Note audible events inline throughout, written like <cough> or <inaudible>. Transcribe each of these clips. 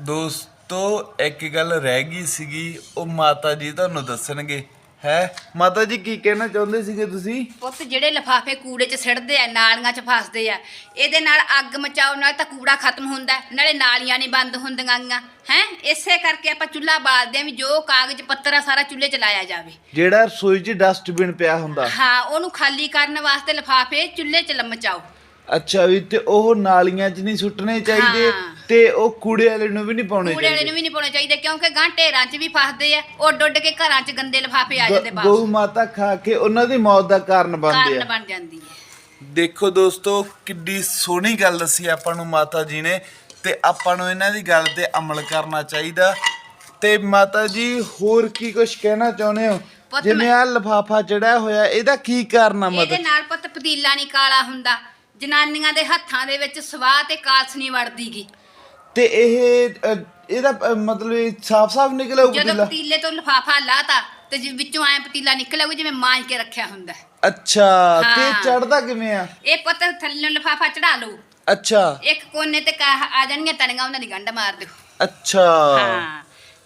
ਦੋਸਤੋ ਇੱਕ ਗੱਲ ਰਹਿ ਗਈ ਸੀਗੀ ਉਹ ਮਾਤਾ ਜੀ ਤੁਹਾਨੂੰ ਦੱਸਣਗੇ। ਹੈ? ਮਾਤਾ ਜੀ ਕੀ ਕਹਿਣਾ ਚਾਹੁੰਦੇ ਸੀਗੇ ਤੁਸੀਂ? ਪੁੱਤ ਜਿਹੜੇ ਲਫਾਫੇ ਕੂੜੇ 'ਚ ਸਿੱਟਦੇ ਆ ਨਾਲੀਆਂ 'ਚ ਫਸਦੇ ਆ ਇਹਦੇ ਨਾਲ ਅੱਗ ਮਚਾਓ ਨਾਲ ਤਾਂ ਕੂੜਾ ਖਤਮ ਹੁੰਦਾ ਹੈ, ਨਾਲੇ ਨਾਲੀਆਂ ਨਹੀਂ ਬੰਦ ਹੁੰਦੀਆਂ ਗੀਆਂ। ਹੈ? ਇਸੇ ਕਰਕੇ ਆਪਾਂ ਚੁੱਲ੍ਹਾ ਬਾਲਦੇ ਆ ਵੀ ਜੋ ਕਾਗਜ਼ ਪੱਤਰ ਆ ਸਾਰਾ ਚੁੱਲ੍ਹੇ 'ਚ ਲਾਇਆ ਜਾਵੇ। ਜਿਹੜਾ ਰਸੋਈ 'ਚ ਡਸਟਬਿਨ ਪਿਆ ਹੁੰਦਾ। ਹਾਂ ਉਹਨੂੰ ਖਾਲੀ ਕਰਨ ਵਾਸਤੇ ਲਫਾਫੇ ਚੁੱਲ੍ਹੇ 'ਚ ਲਮਚਾਓ ਅੱਛਾ ਵੀ ਤੇ ਉਹ ਨਾਲੀਆਂ 'ਚ ਨਹੀਂ ਸੁੱਟਣੇ ਚਾਹੀਦੇ? ਹਾਂ। ਤੇ ਉਹ ਕੂੜੇ ਵਾਲੇ ਨੂੰ ਵੀ ਨਹੀਂ ਪਾਉਣੇ ਕੂੜੇ ਵਾਲੇ ਨੂੰ ਵੀ ਨਹੀਂ ਪਾਉਣੇ ਚਾਹੀਦੇ ਕਿਉਂਕਿ ਗਾਂ ਢੇਰਾਂ 'ਚ ਵੀ ਫਸਦੇ ਆ ਉਹ ਡੁੱਡ ਕੇ ਘਰਾਂ 'ਚ ਗੰਦੇ ਲਫਾਫੇ ਆ ਜਾਂਦੇ ਬਾਹਰ ਗਊ ਮਾਤਾ ਖਾ ਕੇ ਉਹਨਾਂ ਦੀ ਮੌਤ ਦਾ ਕਾਰਨ ਬਣਦੇ ਕਾਰਨ ਆ ਬਣ ਜਾਂਦੀ ਹੈ। ਦੇਖੋ ਦੋਸਤੋ ਕਿੱਡੀ ਸੋਹਣੀ ਗੱਲ ਦੱਸੀ ਆਪਾਂ ਨੂੰ ਮਾਤਾ ਜੀ ਨੇ ਤੇ ਆਪਾਂ ਨੂੰ ਇਹਨਾਂ ਦੀ ਗੱਲ ਤੇ ਅਮਲ ਕਰਨਾ ਚਾਹੀਦਾ। ਤੇ ਮਾਤਾ ਜੀ ਹੋਰ ਕੀ ਕੁਝ ਕਹਿਣਾ ਚਾਹੁੰਦੇ ਹੋ? ਪੁੱਤ ਜਿਵੇਂ ਆ ਲਫਾਫਾ ਚੜਿਆ ਹੋਇਆ ਇਹਦਾ ਕੀ ਕਾਰਨ ਆ ਇਹਦੇ ਮਤਲਬ ਨਾਲ ਪੁੱਤ ਪਤੀਲਾ ਨਹੀਂ ਕਾਲਾ ਹੁੰਦਾ ਜਨਾਨੀਆਂ ਦੇ ਹੱਥਾਂ ਦੇ ਵਿੱਚ ਸਵਾਹ ਤੇ ਕਾਲਸ ਨਹੀਂ ਵੜਦੀਗੀ। ਤੇ ਇਹ ਅ, ਇਹਦਾ ਅ, ਮਤਲਬ ਸਾਫ਼-ਸਾਫ਼ ਨਿਕਲਿਆ ਉਹ ਜਦੋਂ ਪਤੀਲਾ? ਪਤੀਲੇ ਤੋਂ ਲਫਾਫਾ ਲਾਤਾ ਤੇ ਜਿ- ਵਿੱਚੋਂ ਐ ਪਤੀਲਾ ਨਿਕਲਿਆ ਜਿਵੇਂ ਮਾਂਜ ਕੇ ਰੱਖਿਆ ਹੁੰਦਾ। ਹੈ। ਅੱਛਾ ਤੇ ਹਾਂ। ਚੜਦਾ ਕਿਵੇਂ ਆ? ਇਹ ਪੁੱਤ ਥੱਲੇ ਲਫਾਫਾ ਚੜਾ ਲਓ ਅੱਛਾ। ਇੱਕ ਕੋਨੇ ਤੇ ਕਾ- ਆ ਜਾਣਗੀਆਂ ਤਣੀਆਂ ਉਹਨਾਂ ਦੀ ਗੰਢ ਮਾਰ ਦਿਓ। ਅੱਛਾ। ਹਾਂ।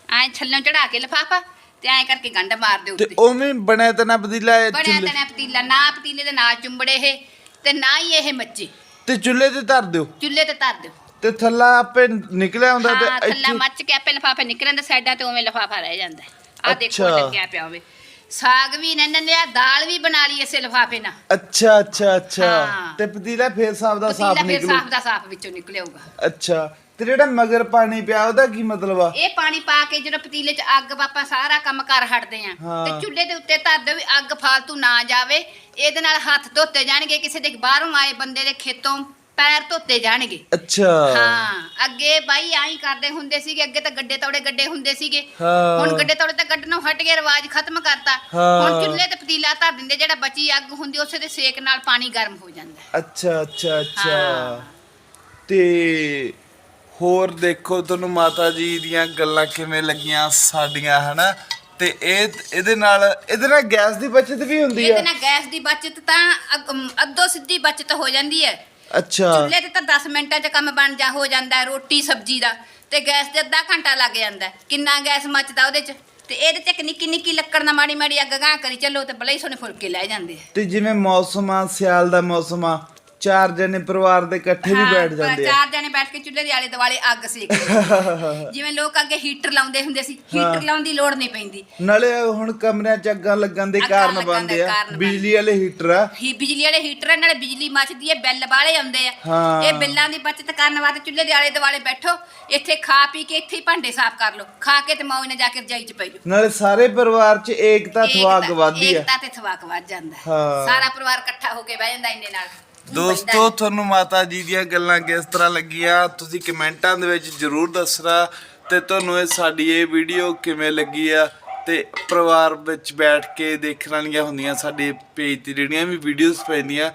ਐ ਥੱਲੇ ਚੜਾ ਕੇ ਲਫਾਫਾ ਤੇ ਐ ਕਰਕੇ ਗੰਢ ਮਾਰ ਦਿਓ ਤੇ ਉੱਤੇ। ਉਵੇਂ ਬਣਿਆ ਤਾਂ ਨਾ ਪਤੀਲਾ ਇਹ ਬਣਿਆ ਚੁੱਲ੍ਹੇ- ਤਣਾ ਪਤੀਲਾ ਨਾ ਪਤੀਲੇ ਦੇ ਨਾਲ ਚੁੰਬੜੇ ਇਹ ਤੇ ਨਾ ਹੀ ਇਹ ਮੱਚੇ ਤੇ ਚੁੱਲ੍ਹੇ ਤੇ ਧਰ ਦਿਓ? ਚੁੱਲ੍ਹੇ ਤੇ ਧਰ ਦਿਓ। ਤੇ ਥੱਲਾ ਆਪੇ ਨਿਕਲਿਆ ਹੁੰਦਾ ਤੇ ਹਾਂ ਥੱਲਾ ਇੱਥੇ ਮੱਚ ਕੇ ਆਪੇ ਲਫਾਫੇ ਨਿਕਲਣ ਦੇ ਸਾਈਡਾਂ ਤੇ ਉਵੇਂ ਲਫਾਫਾ ਰਹਿ ਜਾਂਦਾ ਆ ਦੇਖੋ ਅੱਛਾ। ਲੱਗਿਆ ਪਿਆ ਹੋਵੇ ਸਾਗ ਵੀ ਨੰਨ ਲਿਆ ਦਾਲ ਵੀ ਬਣਾ ਲਈ ਇਸੇ ਲਫਾਫੇ ਨਾਲ। ਅੱਛਾ ਅੱਛਾ ਅੱਛਾ। ਹਾਂ। ਤੇ ਪਤੀਲਾ ਫੇਰ ਸਾਫ਼ ਦਾ ਸਾਫ਼ ਪਤੀਲਾ ਫਿਰ ਨਿਕਲੂ। ਸਾਫ਼ ਦਾ ਸਾਫ਼ ਵਿੱਚੋਂ ਨਿਕਲਿਆਊਗਾ ਅੱਛਾ। ਤੇ ਜਿਹੜਾ ਮਗਰ ਪਾਣੀ ਪਿਆ ਉਹਦਾ ਕੀ ਮਤਲਬ ਆ? ਇਹ ਪਾਣੀ ਪਾ ਕੇ ਜਦੋਂ ਪਤੀਲੇ 'ਚ ਅੱਗ ਆਪਾਂ ਸਾਰਾ ਕੰਮ ਕਰ ਹਟਦੇ ਆ ਹਾਂ। ਤੇ ਚੁੱਲ੍ਹੇ ਦੇ ਉੱਤੇ ਧਰ ਦਿਓ ਵੀ ਅੱਗ ਫਾਲਤੂ ਨਾ ਜਾਵੇ। ਇਹਦੇ ਨਾਲ ਹੱਥ ਧੋਤੇ ਜਾਣਗੇ ਕਿਸੇ ਦੇ ਬਾਹਰੋਂ ਆਏ ਬੰਦੇ ਦੇ ਖੇਤੋਂ। ਪੈਰ ਧੋਤੇ ਜਾਣਗੇ ਅੱਛਾ ਹਾਂ ਅੱਗੇ ਬਾਈ ਆਈ ਕਰਦੇ ਹੁੰਦੇ ਸੀਗੇ ਅੱਗੇ ਤਾਂ ਗੱਡੇ ਤੌੜੇ ਗੱਡੇ ਹੁੰਦੇ ਸੀਗੇ ਹਾਂ। ਹੁਣ ਗੱਡੇ ਤੌੜੇ ਤਾਂ ਗੱਡਣੋਂ ਹਟ ਗਿਆ ਰਿਵਾਜ ਖਤਮ ਕਰਤਾ ਹਾਂ। ਹੁਣ ਚੁੱਲ੍ਹੇ ਤੇ ਪਤੀਲਾ ਧਰ ਦਿੰਦੇ ਜਿਹੜਾ ਬਚੀ ਅੱਗ ਹੁੰਦੀ ਉਸੇ ਦੇ ਸੇਕ ਨਾਲ ਪਾਣੀ ਗਰਮ ਹੋ ਜਾਂਦਾ। ਅੱਛਾ ਅੱਛਾ ਅੱਛਾ ਹਾਂ। ਤੇ ਹੋਰ ਦੇਖੋ ਤੁਹਾਨੂੰ ਮਾਤਾ ਜੀ ਦੀਆਂ ਗੱਲਾਂ ਕਿਵੇਂ ਲੱਗੀਆਂ ਸਾਡੀਆਂ ਹਨਾ ਤੇ ਇਹ ਇਹਦੇ ਨਾਲ ਇਹਦੇ ਨਾਲ ਗੈਸ ਦੀ ਬਚਤ ਵੀ ਹੁੰਦੀ ਇਹਦੇ ਆ ਨਾਲ ਗੈਸ ਦੀ ਬਚਤ ਤਾਂ ਅੱਗ- ਅਮ, ਅੱਧੋ ਸਿੱਧੀ ਬਚਤ ਹੋ ਜਾਂਦੀ ਹੈ ਅੱਛਾ। ਚੁੱਲ੍ਹੇ ਤੇ ਤਾਂ 10 ਮਿੰਟਾਂ 'ਚ ਕੰਮ ਬਣ ਜਾ ਹੋ ਜਾਂਦਾ ਹੈ ਰੋਟੀ ਸਬਜ਼ੀ ਦਾ। ਤੇ ਗੈਸ ਤੇ ਅੱਧਾ ਘੰਟਾ ਲੱਗ ਜਾਂਦਾ ਹੈ। ਕਿੰਨਾ ਗੈਸ ਮੱਚਦਾ ਉਹਦੇ 'ਚ। ਤੇ ਇਹਦੇ 'ਚ ਇੱਕ ਨਿੱਕੀ ਨਿੱਕੀ ਲੱਕੜ ਨਾਲ ਮਾੜੀ ਮਾੜੀ ਅੱਗ ਗਾਂ ਕਰੀ। ਚੱਲੋ ਤੇ ਬਲੇ ਹੀ ਸੋਨੇ ਫੁਲਕੇ ਲੈ ਜਾਂਦੇ ਆ। ਤੇ ਜਿਵੇਂ ਮੌਸਮ ਆ ਸਿਆਲ ਦਾ ਮੌਸਮ ਆ ਚਾਰ ਜਣੇ ਪਰਿਵਾਰ ਦੇ ਇਕੱਠੇ ਵੀ ਬੈਠ ਜਾਂਦੇ ਆ। ਚਾਰ ਜਣੇ ਬੈਠ ਕੇ ਚੁੱਲ੍ਹੇ ਦੇ ਆਲੇ ਦੁਆਲੇ ਅੱਗ ਸੇਕਦੇ <laughs> ਜਿਵੇਂ ਲੋਕ ਅੱਗੇ ਹੀਟਰ ਲਾਉਂਦੇ ਹੁੰਦੇ ਸੀ ਹੀਟਰ ਲਾਉਣ ਦੀ ਲੋੜ ਨਹੀਂ ਪੈਂਦੀ। ਨਾਲੇ ਹੁਣ ਕਮਰਿਆਂ ਚ ਅੱਗਾਂ ਲੱਗਣ ਦੇ ਕਾਰਨ ਬਣਦੇ ਆ। ਬਿਜਲੀ ਵਾਲੇ ਹੀਟਰ ਆ। ਹੀ ਬਿਜਲੀ ਵਾਲੇ ਹੀਟਰ ਆ, ਨਾਲੇ ਬਿਜਲੀ ਮੱਚਦੀ ਹੈ ਬਿੱਲ ਵਾਲੇ ਆਉਂਦੇ ਆ। ਇਹ ਬਿੱਲਾਂ ਦੀ ਬਚਤ ਕਰਨ ਵਾਸਤੇ ਚੁੱਲ੍ਹੇ ਦੇ ਆਲੇ ਦੁਆਲੇ ਬੈਠੋ ਇੱਥੇ ਖਾ ਪੀ ਕੇ ਇੱਥੇ ਹੀ ਭਾਂਡੇ ਸਾਫ਼ ਕਰ ਲਓ। ਖਾ ਕੇ ਤੇ ਮੌਜ ਨਾਲ ਜਾ ਕੇ ਰਜਾਈ 'ਚ ਪੈ ਜਾਓ। ਨਾਲੇ ਸਾਰੇ ਪਰਿਵਾਰ ਚ ਏਕਤਾ ਥਵਾਕ ਵੱਧਦੀ ਆ। ਏਕਤਾ ਤੇ ਥਵਾਕ ਵੱਧ ਜਾਂਦਾ। ਸਾਰਾ ਪਰਿਵਾਰ ਇਕੱਠਾ ਹੋ ਕੇ ਬਹਿ ਜਾਂਦਾ ਇੰਨੇ ਨਾਲ। ਦੋਸਤੋ ਤੁਹਾਨੂੰ ਮਾਤਾ ਜੀ ਦੀਆਂ ਗੱਲਾਂ ਕਿਸ ਤਰ੍ਹਾਂ ਲੱਗੀਆਂ? ਤੁਸੀਂ ਕਮੈਂਟਾਂ ਦੇ ਵਿੱਚ ਜਰੂਰ ਦੱਸਣਾ ਤੇ ਤੁਹਾਨੂੰ ਇਹ ਸਾਡੀ ਇਹ ਵੀਡੀਓ ਕਿਵੇਂ ਲੱਗੀ ਆ? ਤੇ ਪਰਿਵਾਰ ਵਿੱਚ ਬੈਠ ਕੇ ਦੇਖਣ ਵਾਲੀਆਂ ਹੁੰਦੀਆਂ ਸਾਡੇ ਪੇਜ ਤੇ ਜਿਹੜੀਆਂ ਵੀ ਵੀਡੀਓਜ਼ ਪੈਂਦੀਆਂ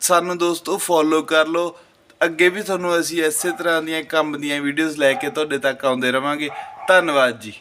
ਸਾਨੂੰ ਦੋਸਤੋ ਫੋਲੋ ਕਰ ਲਓ। ਅੱਗੇ ਵੀ ਤੁਹਾਨੂੰ ਅਸੀਂ ਇਸੇ ਤਰ੍ਹਾਂ ਦੀਆਂ ਕੰਮ ਦੀਆਂ ਵੀਡੀਓਜ਼ ਲੈ ਕੇ ਤੁਹਾਡੇ ਤੱਕ ਆਉਂਦੇ ਰਵਾਂਗੇ। ਧੰਨਵਾਦ ਜੀ।